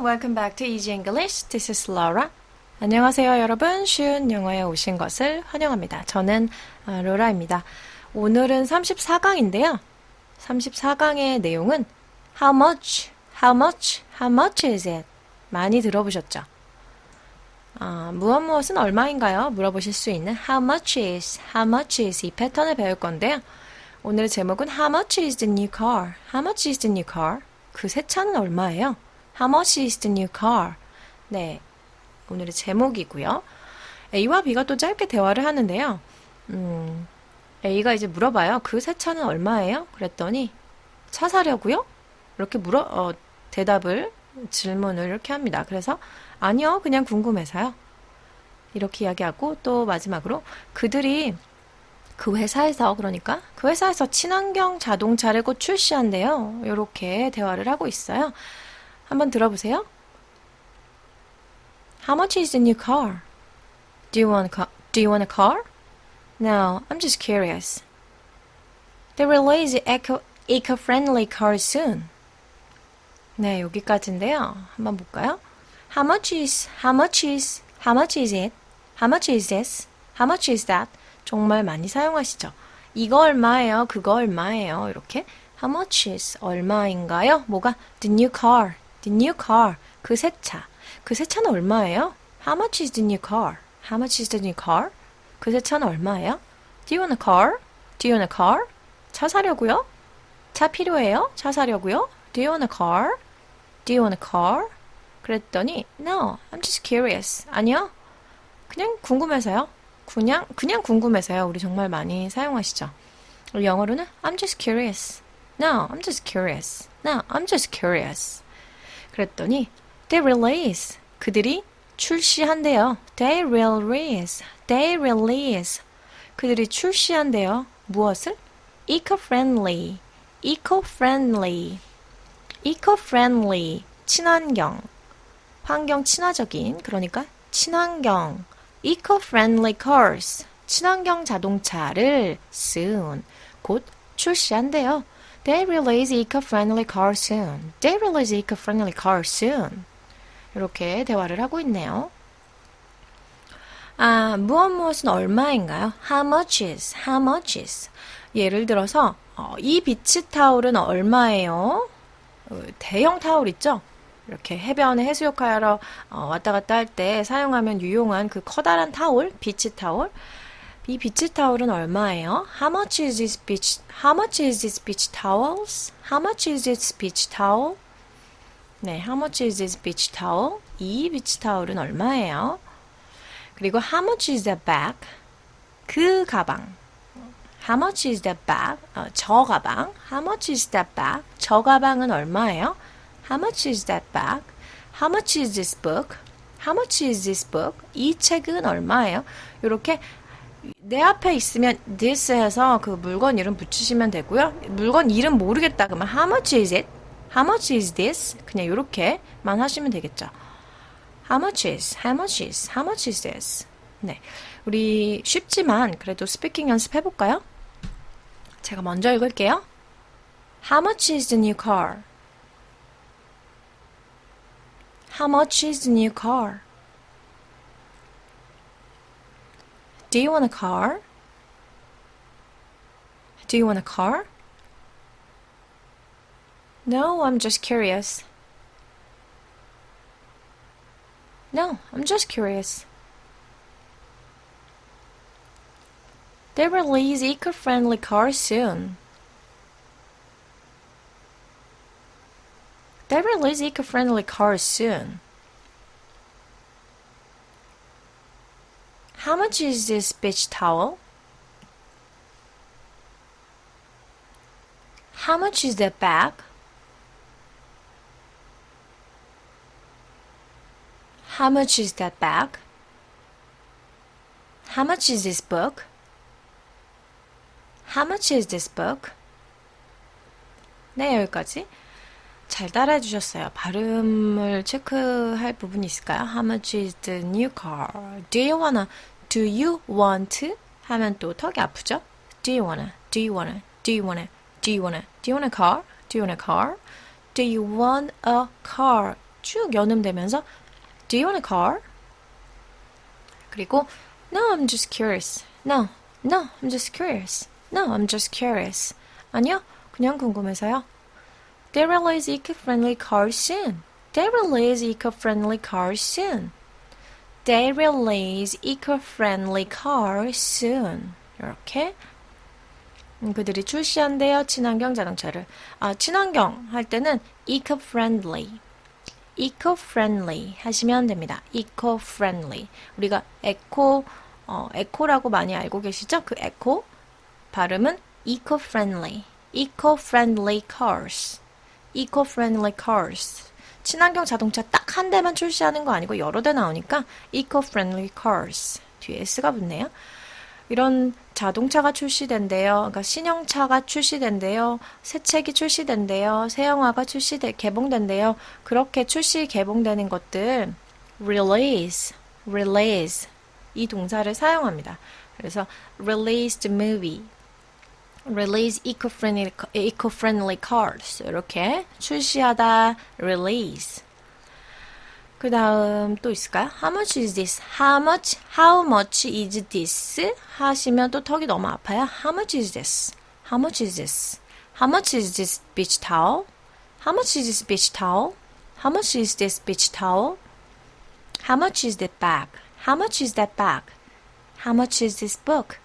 welcome back to Easy English. This is Laura. 안녕하세요, 여러분. 쉬운 영어에 오신 것을 환영합니다. 저는 아, 로라입니다. 오늘은 34강인데요. 34강의 내용은 How much, how much, how much is it? 많이 들어보셨죠? 아, 무엇 무엇은 얼마인가요? 물어보실 수 있는 How much is, how much is 이 패턴을 배울 건데요. 오늘의 제목은 How much is the new car? How much is the new car? 그 새 차는 얼마예요? How much is the new car? 네, 오늘의 제목이고요. A와 B가 또 짧게 대화를 하는데요. 음, A가 이제 물어봐요. 그 새 차는 얼마예요? 그랬더니 차 사려고요? 이렇게 물어 어, 대답을 질문을 이렇게 합니다. 그래서 아니요, 그냥 궁금해서요. 이렇게 이야기하고 또 마지막으로 그들이 그 회사에서 그러니까 그 회사에서 친환경 자동차를 곧 출시한대요. 이렇게 대화를 하고 있어요. 한번 들어보세요. How much is the new car? Do you want a? Do you want a car? No, I'm just curious. They release eco eco-friendly cars soon. 네, 여기까지인데요. 한번 볼까요? How much is, how much is, how much is it? How much is this? How much is that? 정말 많이 사용하시죠? 이거 얼마예요? 그거 얼마예요? 이렇게 How much is 얼마인가요? 뭐가 the new car, the new car 그 새 차. 그 새 차는 얼마예요? How much is the new car? How much is the new car? 그 새 차는 얼마예요? Do you want a car? Do you want a car? 차 사려고요? 차 필요해요? 차 사려고요? Do you want a car? Do you want a car? 그랬더니 No, I'm just curious. 아니요. 그냥 궁금해서요. 그냥 그냥 궁금해서요. 우리 정말 많이 사용하시죠. 영어로는 I'm just curious. No, I'm just curious. No, I'm just curious. 그랬더니 they release. 그들이 출시한대요. They release. They release. 그들이 출시한대요. 무엇을? eco-friendly. eco-friendly. eco-friendly. 친환경. 환경 친화적인 그러니까 친환경 eco-friendly cars 친환경 자동차를 soon 곧 출시한대요. They release eco-friendly cars soon. They release eco-friendly cars soon. 이렇게 대화를 하고 있네요. 아, 무엇 무엇은 얼마인가요? How much is? How much is? 예를 들어서 어, 이 비치 타올은 얼마예요? 어, 대형 타올 있죠? 이렇게 해변에 해수욕하러 어, 왔다 갔다 할 때 사용하면 유용한 그 커다란 타올, 비치 타올. 이 비치 타올은 얼마예요? How much is this beach? How much is this beach towels? How much is this beach towel? 네, how much is this beach towel? 이 비치 타올은 얼마예요? 그리고 how much is that bag? 그 가방. How much is that bag? 어, 저 가방. How much is that bag? 저 가방은 얼마예요? How much is that bag? How much is this book? How much is this book? 이 책은 얼마예요? 이렇게 내 앞에 있으면 this 해서 그 물건 이름 붙이시면 되고요. 물건 이름 모르겠다 그러면 how much is it? How much is this? 그냥 이렇게만 하시면 되겠죠. How much is? How much is? How much is this? 네. 우리 쉽지만 그래도 스피킹 연습해 볼까요? 제가 먼저 읽을게요. How much is the new car? How much is the new car? Do you want a car? Do you want a car? No, I'm just curious. No, I'm just curious. They release eco-friendly cars soon. They release eco-friendly cars soon. How much is this beach towel? How much is that bag? How much is that bag? How much is this book? How much is this book? 네, 여기까지. 잘 따라해 주셨어요. 발음을 체크할 부분이 있을까요? How much is the new car? Do you wanna? Do you want? 하면 또 턱이 아프죠? Do you wanna? Do you wanna? Do you wanna? Do you wanna? Do you want a car? Do you want a car? Do you want a car? 쭉 연음되면서 Do you want a car? 그리고 No, I'm just curious. No, no, I'm just curious. No, I'm just curious. 아니요, 그냥 궁금해서요. They release eco-friendly cars soon. They release eco-friendly cars soon. They release eco-friendly cars soon. 이렇게 음, 그들이 출시한대요. 친환경 자동차를. 아, 친환경 할 때는 eco-friendly. eco-friendly 하시면 됩니다. eco-friendly. 우리가 에코, 어, 에코라고 많이 알고 계시죠? 그 에코 발음은 eco-friendly. eco-friendly cars. Eco-friendly cars. 친환경 자동차 딱 한 대만 출시하는 거 아니고 여러 대 나오니까 eco-friendly cars. 뒤에 S가 붙네요. 이런 자동차가 출시된대요. 그러니까 신형차가 출시된대요. 새 책이 출시된대요. 새 영화가 출시돼 개봉된대요. 그렇게 출시 개봉되는 것들 release, release 이 동사를 사용합니다. 그래서 release the movie, release eco-friendly, eco-friendly cars 이렇게 출시하다 release 그 다음 또 있을까요? How much is this? How much? How much is this? 하시면 또 턱이 너무 아파요. How much is this? How much is this? How much is this beach towel? How much is this beach towel? How much is this beach towel? How much is that bag? How much is that bag? How much is this book?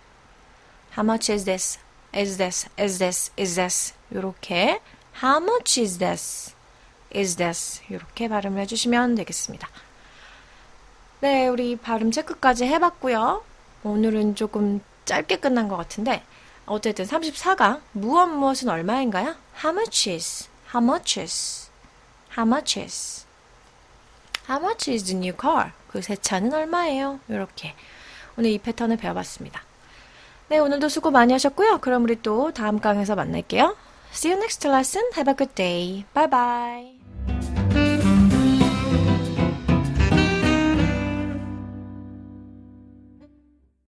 How much is this? Is this? Is this? Is this? 요렇게 How much is this? is this 이렇게 발음을 해주시면 되겠습니다. 네, 우리 발음 체크까지 해봤고요. 오늘은 조금 짧게 끝난 것 같은데 어쨌든 34강 무엇 무엇은 얼마인가요? How much is? How much is? How much is? How much is the new car? 그 새 차는 얼마예요? 이렇게 오늘 이 패턴을 배워봤습니다. 네, 오늘도 수고 많이 하셨고요. 그럼 우리 또 다음 강에서 만날게요. See you next lesson. Have a good day. Bye bye.